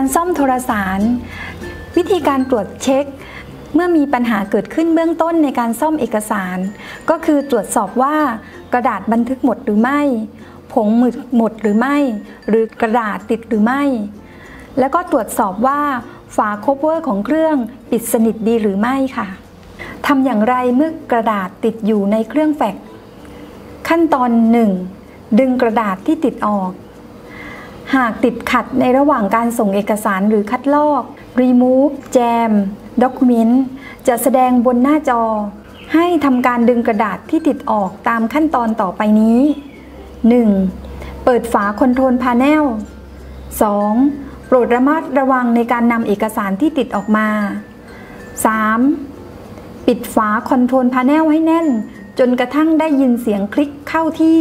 การซ่อมโทรสาร วิธีการตรวจเช็ค เมื่อมีปัญหาเกิดขึ้นเบื้องต้นในการซ่อมเอกสาร ก็คือตรวจสอบว่ากระดาษบันทึกหมดหรือไม่ ผงหมึกหมดหรือไม่ หรือกระดาษติดหรือไม่ แล้วก็ตรวจสอบว่าฝาโคเวอร์ของเครื่องปิดสนิทดีหรือไม่ค่ะทำอย่างไรเมื่อกระดาษติดอยู่ในเครื่องแฟกขั้นตอน 1. ดึงกระดาษที่ติดออก หากติดขัดในระหว่างการส่งเอกสารหรือคัดลอก remove jam document จะแสดงบนหน้าจอ ให้ทำการดึงกระดาษที่ติดออกตามขั้นตอนต่อไปนี้ 1. เปิดฝาคอนโทรลพาเนล 2. โปรดระมัดระวังในการนำเอกสารที่ติดออกมา 3. ปิดฝาคอนโทรลพาเนลให้แน่น จนกระทั่งได้ยินเสียงคลิกเข้าที่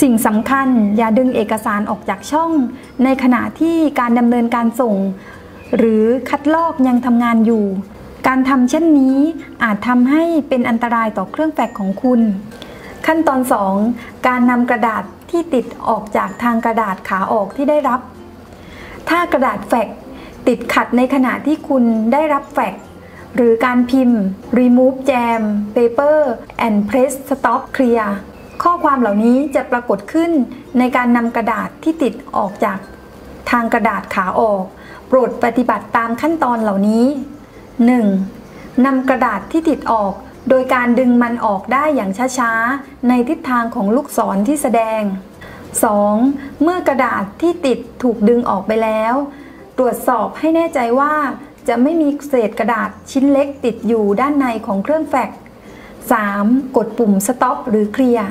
สิ่งสำคัญอย่าดึงเอกสารออกจากช่อง ในขณะที่การดำเนินการส่ง หรือคัดลอกยังทำงานอยู่ การทำเช่นนี้อาจทำให้เป็นอันตรายต่อเครื่องแฟกของคุณ ขั้นตอน 2 การนำกระดาษที่ติดออกจากทางกระดาษขาออกที่ได้รับ ถ้ากระดาษแฟกติดขัดในขณะที่คุณได้รับแฟกหรือการพิมพ์ remove jam paper and press stop clear ข้อความเหล่านี้จะปรากฏขึ้นในการนำกระดาษที่ติดออกจากทางกระดาษขาออก โปรดปฏิบัติตามขั้นตอนเหล่านี้ 1. นำกระดาษที่ติดออก โดยการดึงมันออกได้อย่างช้าๆ ในทิศทางของลูกศรที่แสดง 2. เมื่อกระดาษที่ติดถูกดึงออกไปแล้ว ตรวจสอบให้แน่ใจว่าจะไม่มีเศษกระดาษชิ้นเล็กติดอยู่ด้านในของเครื่องแฟก 3. กดปุ่ม stop หรือเคลียร์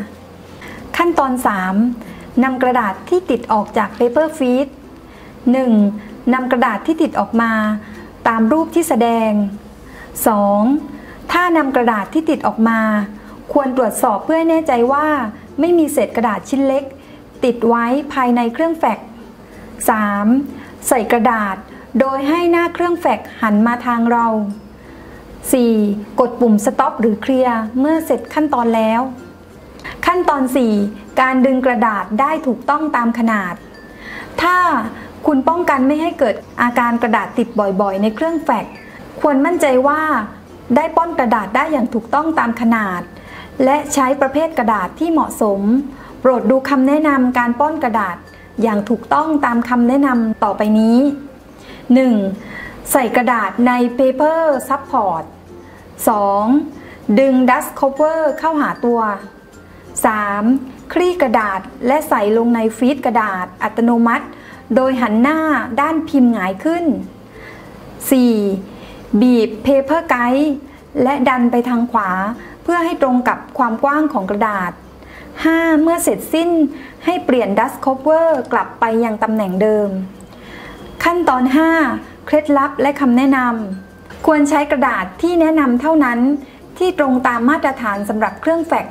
ขั้นตอน 3. นำกระดาษที่ติดออกจาก paper feed 1. นำกระดาษที่ติดออกมา ตามรูปที่แสดง 2. ถ้านำกระดาษที่ติดออกมา ควรตรวจสอบเพื่อให้แน่ใจว่า ไม่มีเศษกระดาษชิ้นเล็ก ติดไว้ภายในเครื่องแฟก 3. ใส่กระดาษโดยให้หน้าเครื่องแฟกหันมาทางเรา 4. กดปุ่ม stop หรือเคลียร์เมื่อเสร็จขั้นตอนแล้ว ตอน 4. การดึงกระดาษได้ถูกต้องตามขนาด ถ้าคุณป้องกันไม่ให้เกิดอาการกระดาษติดบ่อยๆ ในเครื่องแฟกควรมั่นใจว่า ได้ป้อนกระดาษได้อย่างถูกต้องตามขนาด และใช้ประเภทกระดาษที่เหมาะสม โปรดดูคำแนะนำการป้อนกระดาษอย่างถูกต้องตามคำแนะนำต่อไปนี้ 1. ใส่กระดาษใน Paper Support 2. ดึง Dust Cover เข้าหาตัว 3. คลี่กระดาษและใส่ลงในฟีดกระดาษอัตโนมัติ โดยหันหน้าด้านพิมพ์หงายขึ้น 4. บีบ Paper Guide และดันไปทางขวา เพื่อให้ตรงกับความกว้างของกระดาษ 5. เมื่อเสร็จสิ้นให้เปลี่ยน Dust Cover กลับไปยังตำแหน่งเดิม ขั้นตอน 5 เคล็ดลับและคำแนะนำควรใช้กระดาษที่แนะนำเท่านั้น ที่ตรงตามมาตรฐานสำหรับเครื่องแฟก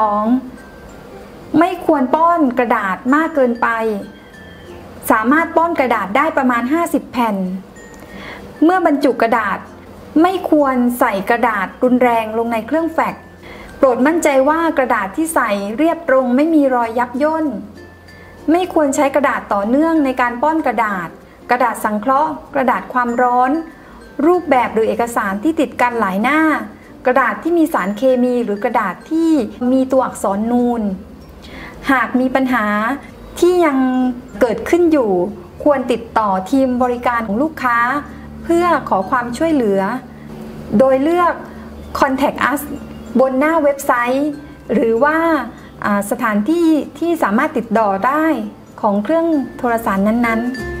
2. ไม่ควรป้อนกระดาษมากเกินไป สามารถป้อนกระดาษได้ประมาณ 50 แผ่น เมื่อบรรจุกระดาษไม่ควรใส่กระดาษรุนแรงลงในเครื่องแฟกโปรดมั่นใจว่ากระดาษที่ใส่เรียบตรงไม่มีรอยยับย่น ไม่ควรใช้กระดาษต่อเนื่องในการป้อนกระดาษ กระดาษสังเคราะห์ กระดาษความร้อน รูปแบบหรือเอกสารที่ติดกันหลายหน้า กระดาษที่มีสารเคมีหรือกระดาษที่มีตัวอักษรนูน หากมีปัญหาที่ยังเกิดขึ้นอยู่ ควรติดต่อทีมบริการของลูกค้า เพื่อขอความช่วยเหลือ โดยเลือก contact us บนหน้าเว็บไซต์ หรือว่าสถานที่ที่สามารถติดต่อได้ของเครื่องโทรศัพท์นั้นๆ